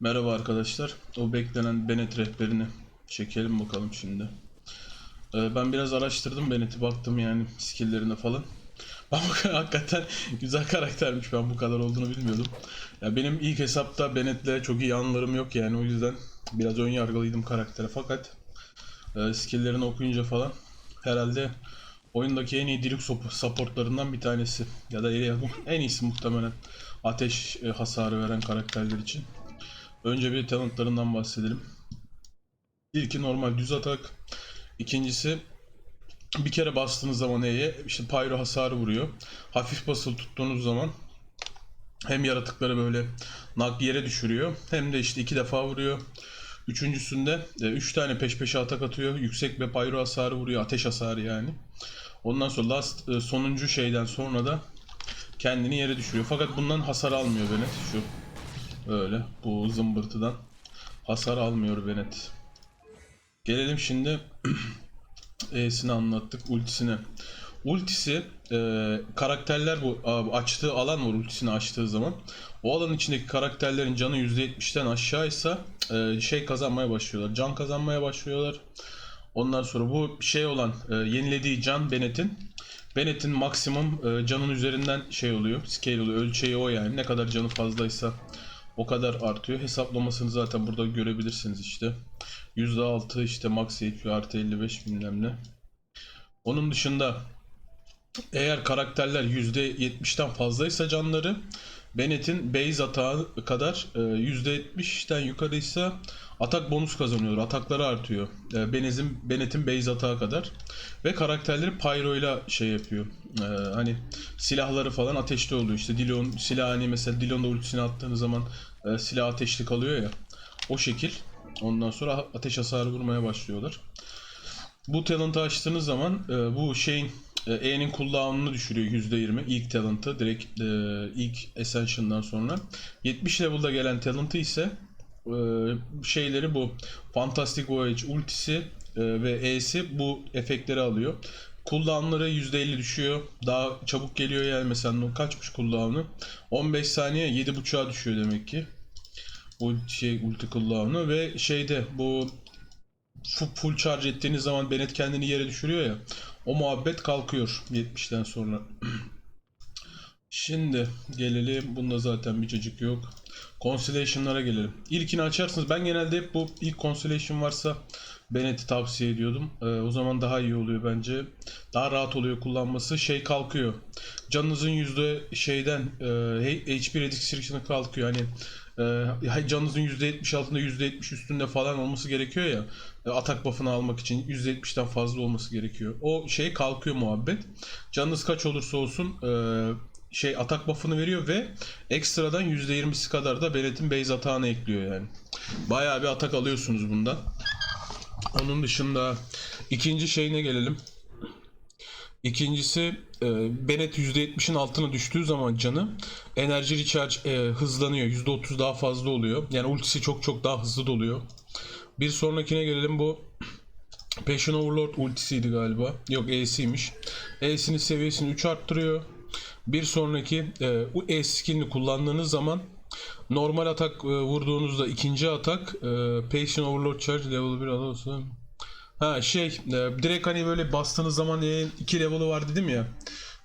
Merhaba arkadaşlar. O beklenen Bennett rehberini çekelim bakalım şimdi. Ee, ben biraz araştırdım Bennett'i baktım yani skill'lerine falan. Ben bu- hakikaten güzel karaktermiş ben bu kadar olduğunu bilmiyordum. Ya benim ilk hesapta Bennett'le çok iyi anılarım yok yani o yüzden biraz ön yargılıydım karaktere fakat e, skill'lerini okuyunca falan herhalde oyundaki en iyi dilik supportlarından bir tanesi ya da en iyisi muhtemelen ateş e, hasarı veren karakterler için. Önce bir talentlarından bahsedelim. İlki normal düz atak. İkincisi bir kere bastığınız zaman E'ye işte pyro hasarı vuruyor. Hafif basılı tuttuğunuz zaman hem yaratıkları böyle nak yere düşürüyor hem de işte iki defa vuruyor. Üçüncüsünde 3 tane peş peşe atak atıyor. Yüksek ve pyro hasarı vuruyor. Ateş hasarı yani. Ondan sonra last e, sonuncu şeyden sonra da kendini yere düşürüyor. Fakat bundan hasar almıyor Bennett. Şu Öyle bu zımbırtıdan hasar almıyor Bennett. Gelelim şimdi E'sini anlattık ultisine. Ultisi e, karakterler bu açtığı alan var ultisini açtığı zaman. O alanın içindeki karakterlerin canı %70'ten aşağıysa e, şey kazanmaya başlıyorlar. Can kazanmaya başlıyorlar. Ondan sonra bu şey olan e, yenilediği can Bennett'in Bennett'in maksimum e, canın üzerinden şey oluyor. Scale oluyor. Ölçeği o yani. Ne kadar canı fazlaysa o kadar artıyor. Hesaplamasını zaten burada görebilirsiniz işte. %6 işte max HP artı 55 bilmem ne. Onun dışında eğer karakterler %70'ten fazlaysa canları Bennett'in base atağı kadar e, %70'ten yukarıysa atak bonus kazanıyor. Atakları artıyor. E, Bennett'in Bennett'in base atağı kadar. Ve karakterleri pyro ile şey yapıyor. E, hani silahları falan ateşli oluyor. İşte Dilon silah hani mesela Dilon'da ultisini attığınız zaman e, silah ateşli kalıyor ya. O şekil. Ondan sonra ateş hasarı vurmaya başlıyorlar. Bu talent'ı açtığınız zaman e, bu şeyin E'nin cooldown'unu düşürüyor %20 ilk talent'ı direkt e, ilk Ascension'dan sonra. 70 level'da gelen talent'ı ise e, şeyleri bu Fantastic Voyage ultisi e, ve E'si bu efektleri alıyor. Cooldown'ları %50 düşüyor. Daha çabuk geliyor yani mesela kaçmış cooldown'u? 15 saniye 7.5'a düşüyor demek ki. Bu şey ulti cooldown'u ve şeyde bu full charge ettiğiniz zaman Bennett kendini yere düşürüyor ya. O muhabbet kalkıyor 70'ten sonra. Şimdi gelelim. Bunda zaten bir cacık yok. Constellation'lara gelelim. İlkini açarsınız. Ben genelde hep bu ilk Constellation varsa Bennett'i tavsiye ediyordum. Ee, o zaman daha iyi oluyor bence. Daha rahat oluyor kullanması. Şey kalkıyor. Canınızın yüzde şeyden e, HP restriction'ı kalkıyor. Hani e, canınızın %70 altında %70 üstünde falan olması gerekiyor ya. E, atak buff'ını almak için %70'den fazla olması gerekiyor. O şey kalkıyor muhabbet. Canınız kaç olursa olsun e, şey atak buff'ını veriyor ve ekstradan %20'si kadar da Bennett'in base atağını ekliyor yani. Bayağı bir atak alıyorsunuz bundan. Onun dışında ikinci şeyine gelelim. İkincisi e, Bennett %70'in altına düştüğü zaman canı enerji recharge e, hızlanıyor. %30 daha fazla oluyor. Yani ultisi çok çok daha hızlı doluyor. Bir sonrakine gelelim bu Passion Overlord ultisiydi galiba. Yok E'siymiş. E'sinin seviyesini 3 arttırıyor. Bir sonraki e, E skillini kullandığınız zaman normal atak e, vurduğunuzda ikinci atak e, Passion Overlord Charge level 1 alırsa Ha şey e, direkt hani böyle bastığınız zaman e, iki level'ı var dedim ya.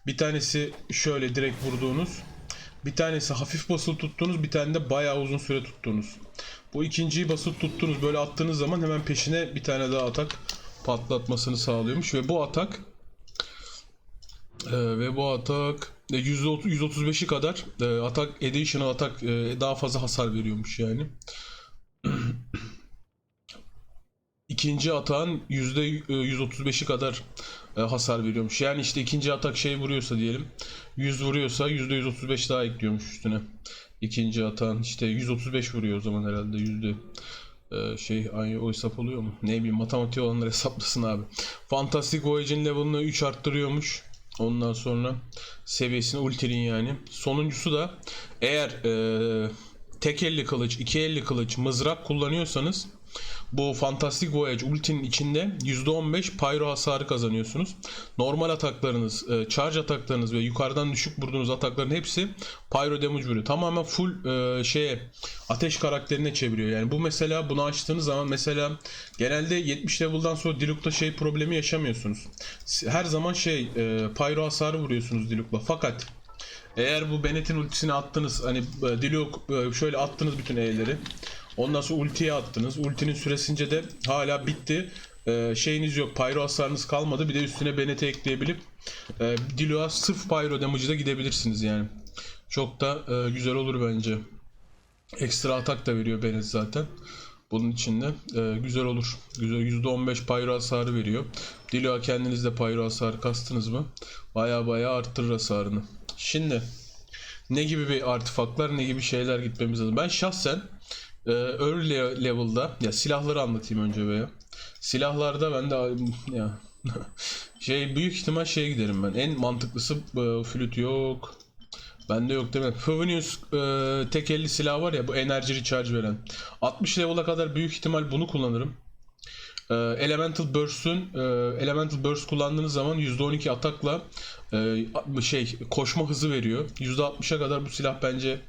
Bir tanesi şöyle direkt vurduğunuz. Bir tanesi hafif basılı tuttuğunuz, bir tane de bayağı uzun süre tuttuğunuz. Bu ikinciyi basılı tuttuğunuz böyle attığınız zaman hemen peşine bir tane daha atak patlatmasını sağlıyormuş ve bu atak e, ve bu atak %30 135'i kadar e, atak additional atak e, daha fazla hasar veriyormuş yani. İkinci atağın %135'i kadar e, hasar veriyormuş. Yani işte ikinci atak şey vuruyorsa diyelim 100 vuruyorsa %135 daha ekliyormuş üstüne. İkinci atağın işte 135 vuruyor o zaman herhalde yüzde e, şey aynı o hesap oluyor mu? Ne bileyim matematik olanlar hesaplasın abi. Fantastic Voyage'in level'ını 3 arttırıyormuş. Ondan sonra seviyesini ultinin yani. Sonuncusu da eğer e, tek elli kılıç, iki elli kılıç, mızrak kullanıyorsanız Bu Fantastic Voyage ultinin içinde %15 pyro hasarı kazanıyorsunuz. Normal ataklarınız, e, charge ataklarınız ve yukarıdan düşük vurduğunuz atakların hepsi pyro damage vuruyor. Tamamen full e, şeye ateş karakterine çeviriyor. Yani bu mesela bunu açtığınız zaman mesela genelde 70 level'dan sonra Diluc'ta şey problemi yaşamıyorsunuz. Her zaman şey e, pyro hasarı vuruyorsunuz Diluc'la. Fakat eğer bu Bennett'in ultisini attınız hani e, Diluc e, şöyle attınız bütün E'leri. Ondan sonra ultiye attınız. Ultinin süresince de hala bitti. E, şeyiniz yok. Pyro hasarınız kalmadı. Bir de üstüne Bennett'i ekleyebilip e, Diluc'a sırf Pyro damage'da gidebilirsiniz yani. Çok da e, güzel olur bence. Ekstra atak da veriyor Bennett zaten. Bunun için de e, güzel olur. Güzel %15 pyro hasarı veriyor. Diluc'a kendiniz de pyro hasarı kastınız mı? Baya baya arttırır hasarını. Şimdi ne gibi bir artifaklar ne gibi şeyler gitmemiz lazım. Ben şahsen e, early level'da ya silahları anlatayım önce veya. Silahlarda ben de ya şey büyük ihtimal şeye giderim ben. En mantıklısı e, flüt yok. Bende yok değil mi? Favonius e, tek elli silah var ya bu enerji recharge veren. 60 level'a kadar büyük ihtimal bunu kullanırım. E, Elemental Burst'un e, Elemental Burst kullandığınız zaman %12 atakla e, şey koşma hızı veriyor. %60'a kadar bu silah bence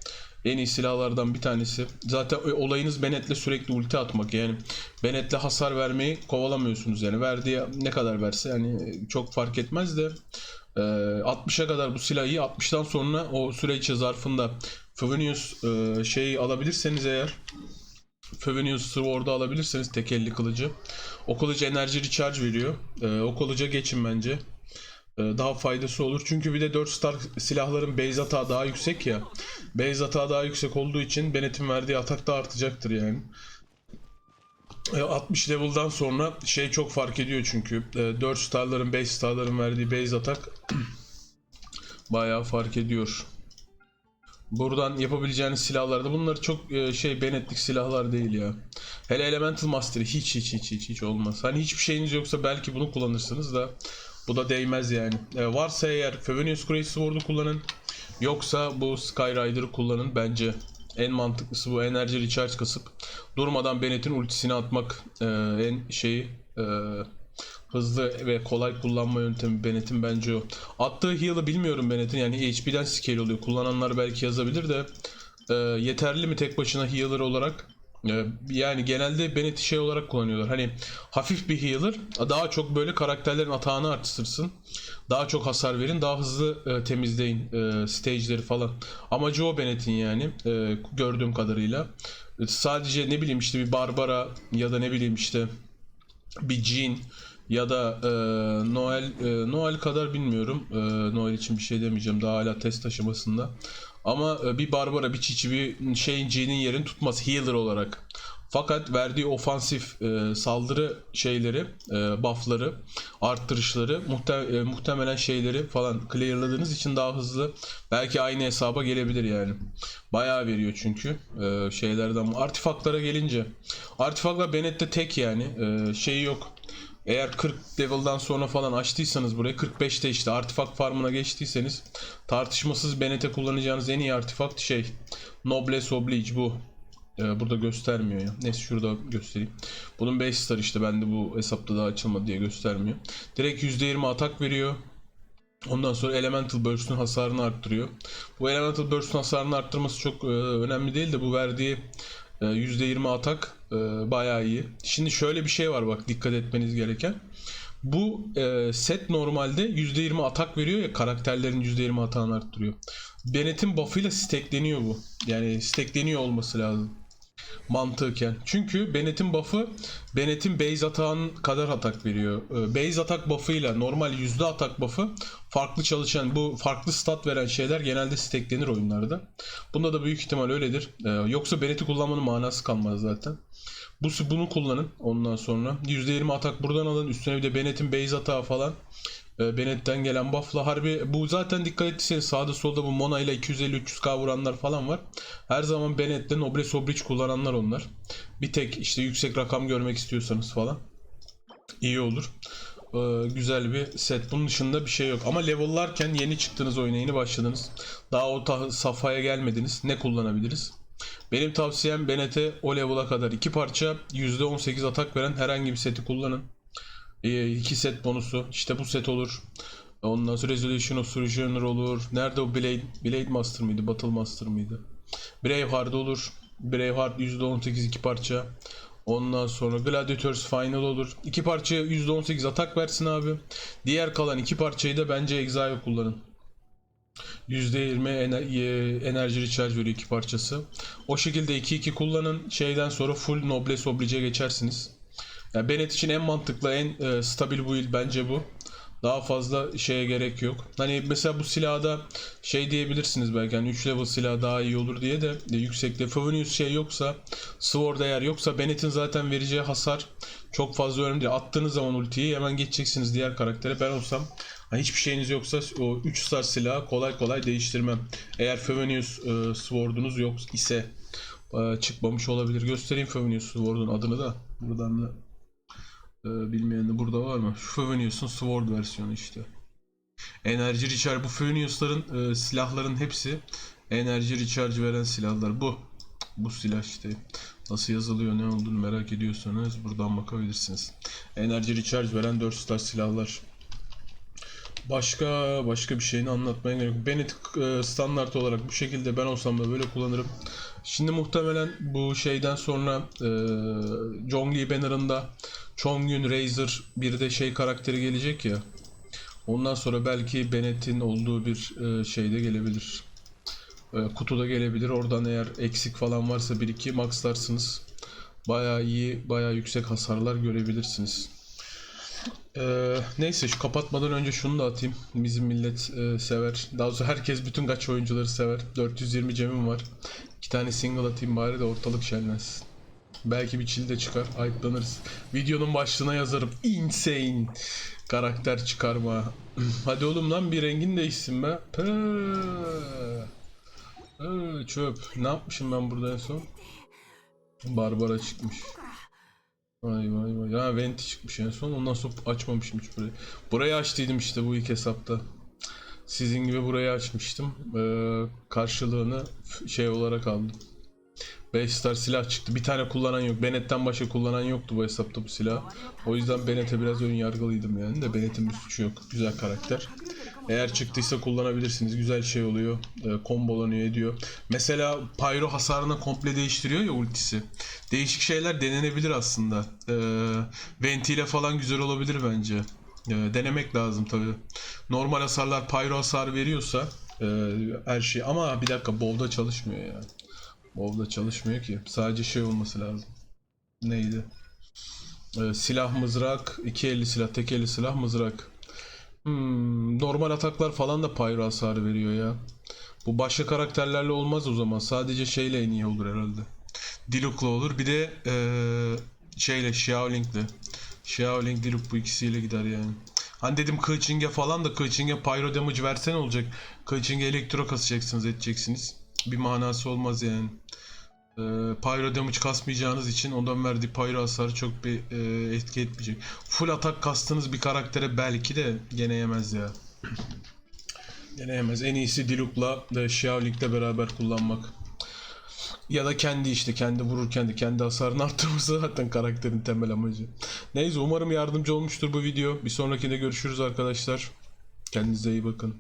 en iyi silahlardan bir tanesi. Zaten olayınız Bennett'le sürekli ulti atmak. Yani Bennett'le hasar vermeyi kovalamıyorsunuz. Yani verdiği ne kadar verse yani çok fark etmez de e, 60'a kadar bu silahı 60'tan sonra o süre içi zarfında Favonius e, şeyi alabilirseniz eğer Favonius Sword'u alabilirseniz tek elli kılıcı. O kılıcı enerji recharge veriyor. E, o kılıca geçin bence. E, daha faydası olur. Çünkü bir de 4 star silahların base atağı daha yüksek ya. Base atağı daha yüksek olduğu için Bennett'in verdiği atak da artacaktır yani. E, 60 level'dan sonra şey çok fark ediyor çünkü. E, 4 starların 5 starların verdiği base atak bayağı fark ediyor. Buradan yapabileceğiniz silahlarda bunlar çok e, şey Bennett'lik silahlar değil ya. Hele Elemental Master'ı hiç hiç hiç hiç hiç olmaz. Hani hiçbir şeyiniz yoksa belki bunu kullanırsınız da bu da değmez yani. E, varsa eğer Favonius Grace Sword'u kullanın. Yoksa bu Skyrider'ı kullanın bence. En mantıklısı bu enerji recharge kasıp durmadan Bennett'in ultisini atmak e, en şeyi e, hızlı ve kolay kullanma yöntemi Bennett'in bence o. Attığı heal'ı bilmiyorum Bennett'in yani HP'den scale oluyor. Kullananlar belki yazabilir de e, yeterli mi tek başına healer olarak? E, yani genelde Bennett'i şey olarak kullanıyorlar. Hani hafif bir healer daha çok böyle karakterlerin atağını artırsın. Daha çok hasar verin, daha hızlı e, temizleyin e, stage'leri falan. Amacı o Bennett'in yani e, gördüğüm kadarıyla. E, sadece ne bileyim işte bir Barbara ya da ne bileyim işte bir Jean ya da e, Noel e, Noel kadar bilmiyorum. E, Noel için bir şey demeyeceğim. Daha hala test aşamasında. Ama e, bir Barbara, bir Çiçi, bir şeyin Jean'in yerini tutmaz healer olarak. Fakat verdiği ofansif e, saldırı şeyleri, e, buffları, arttırışları muhte- e, muhtemelen şeyleri falan clearladığınız için daha hızlı belki aynı hesaba gelebilir yani. Bayağı veriyor çünkü e, şeylerden. Artifaklara gelince. Artifaklar Bennett'te tek yani. E, şeyi yok. Eğer 40 level'dan sonra falan açtıysanız burayı 45'te işte artifak farmına geçtiyseniz tartışmasız Bennett'e kullanacağınız en iyi artifakt şey Noblesse Oblige bu. Ee, burada göstermiyor ya. Neyse şurada göstereyim. Bunun 5 star işte bende bu hesapta daha açılmadı diye göstermiyor. Direkt %20 atak veriyor. Ondan sonra Elemental Burst'un hasarını arttırıyor. Bu Elemental Burst'un hasarını arttırması çok e, önemli değil de bu verdiği %20 atak e, bayağı iyi. Şimdi şöyle bir şey var bak dikkat etmeniz gereken. Bu e, set normalde %20 atak veriyor ya karakterlerin %20 atağını arttırıyor. Bennett'in buff'ıyla stackleniyor bu. Yani stackleniyor olması lazım mantıken. Çünkü Bennett'in buff'ı Bennett'in base atağın kadar atak veriyor. Ee, Base atak buff'ıyla normal yüzde atak buff'ı farklı çalışan bu farklı stat veren şeyler genelde stacklenir oyunlarda. Bunda da büyük ihtimal öyledir. Ee, Yoksa Bennett'i kullanmanın manası kalmaz zaten. Bu bunu kullanın ondan sonra. %20 atak buradan alın. Üstüne bir de Bennett'in base atağı falan. E, Bennett'ten gelen buff'la harbi bu zaten dikkat ettiyseniz sağda solda bu Mona ile 250-300k vuranlar falan var. Her zaman Bennett'te Noblesse Oblige kullananlar onlar. Bir tek işte yüksek rakam görmek istiyorsanız falan iyi olur. Ee, güzel bir set. Bunun dışında bir şey yok. Ama level'larken yeni çıktınız oyuna yeni başladınız. Daha o safhaya gelmediniz. Ne kullanabiliriz? Benim tavsiyem Bennett'e o level'a kadar iki parça %18 atak veren herhangi bir seti kullanın. Ee, iki set bonusu. işte bu set olur. Ondan sonra Resolution of Surgeoner olur. Nerede o Blade? Blade Master mıydı? Battle Master mıydı? Braveheart olur. Braveheart %18 iki parça. Ondan sonra Gladiators Final olur. İki parçaya %18 atak versin abi. Diğer kalan iki parçayı da bence Exile kullanın. %20 ener- enerji recharge veriyor iki parçası. O şekilde 2-2 kullanın. Şeyden sonra full Noblesse Oblige'e geçersiniz. Yani Bennett için en mantıklı, en e, stabil build bence bu. Daha fazla şeye gerek yok. Hani mesela bu silahda şey diyebilirsiniz belki hani 3 level silah daha iyi olur diye de e, yüksekte Favonius şey yoksa Sword eğer yoksa Bennett'in zaten vereceği hasar çok fazla önemli değil. Attığınız zaman ultiyi hemen geçeceksiniz diğer karaktere. Ben olsam hani hiçbir şeyiniz yoksa o 3 star silahı kolay kolay değiştirmem. Eğer Favonius e, Sword'unuz yok ise e, çıkmamış olabilir. Göstereyim Favonius Sword'un adını da. Buradan da ee, bilmeyen de burada var mı? Şu Favonius'un Sword versiyonu işte. Enerji recharge bu Favonius'ların e, silahların hepsi enerji recharge veren silahlar. Bu. Bu silah işte. Nasıl yazılıyor ne olduğunu merak ediyorsanız buradan bakabilirsiniz. Enerji recharge veren 4 star silahlar. Başka başka bir şeyini anlatmaya gerek yok. Bennett e, standart olarak bu şekilde ben olsam da böyle kullanırım. Şimdi muhtemelen bu şeyden sonra e, Zhongli banner'ında Chongyun Razor bir de şey karakteri gelecek ya. Ondan sonra belki Bennett'in olduğu bir e, şeyde gelebilir. E, kutuda gelebilir. Oradan eğer eksik falan varsa bir iki maxlarsınız. Bayağı iyi, bayağı yüksek hasarlar görebilirsiniz. Ee, neyse şu kapatmadan önce şunu da atayım. Bizim millet e, sever. Daha doğrusu herkes bütün kaç oyuncuları sever. 420 cemim var. İki tane single atayım bari de ortalık şenlensin. Belki bir chill de çıkar. Ayıplanırız. Videonun başlığına yazarım. Insane. Karakter çıkarma. Hadi oğlum lan bir rengin değişsin be. Pıh. Ee, çöp. Ne yapmışım ben burada en son? Barbara çıkmış. Vay vay vay. Ya Venti çıkmış en son. Ondan sonra açmamışım hiç burayı. Burayı açtıydım işte bu ilk hesapta. Sizin gibi burayı açmıştım. Ee, karşılığını şey olarak aldım. 5 star silah çıktı. Bir tane kullanan yok. Bennett'ten başka kullanan yoktu bu hesapta bu silah. O yüzden Bennett'e biraz ön yargılıydım yani de Bennett'in bir suçu yok. Güzel karakter. Eğer çıktıysa kullanabilirsiniz. Güzel şey oluyor. E, kombolanıyor ediyor. Mesela Pyro hasarını komple değiştiriyor ya ultisi. Değişik şeyler denenebilir aslında. E, Venti ile falan güzel olabilir bence. E, denemek lazım tabi. Normal hasarlar Pyro hasar veriyorsa e, her şey. Ama bir dakika Bow'da çalışmıyor ya. Bow'da çalışmıyor ki. Sadece şey olması lazım. Neydi? E, silah mızrak, iki elli silah, tek elli silah mızrak. Hmm, normal ataklar falan da pyro hasarı veriyor ya. Bu başka karakterlerle olmaz o zaman. Sadece şeyle en iyi olur herhalde. Diluc'la olur. Bir de eee, şeyle Xiaoling'le. Xiaoling, Diluc bu ikisiyle gider yani. Hani dedim Keqing'e falan da Keqing'e pyro damage versen olacak. Keqing'e elektro kasacaksınız edeceksiniz. Bir manası olmaz yani. Eee pyro damage kasmayacağınız için ondan verdiği pyro hasarı çok bir eee, etki etmeyecek. Full atak kastığınız bir karaktere belki de gene yemez ya. gene yemez. En iyisi Diluc'la da Xiaoling'le beraber kullanmak. Ya da kendi işte kendi vururken de kendi hasarını arttırması zaten karakterin temel amacı. Neyse umarım yardımcı olmuştur bu video. Bir sonrakinde görüşürüz arkadaşlar. Kendinize iyi bakın.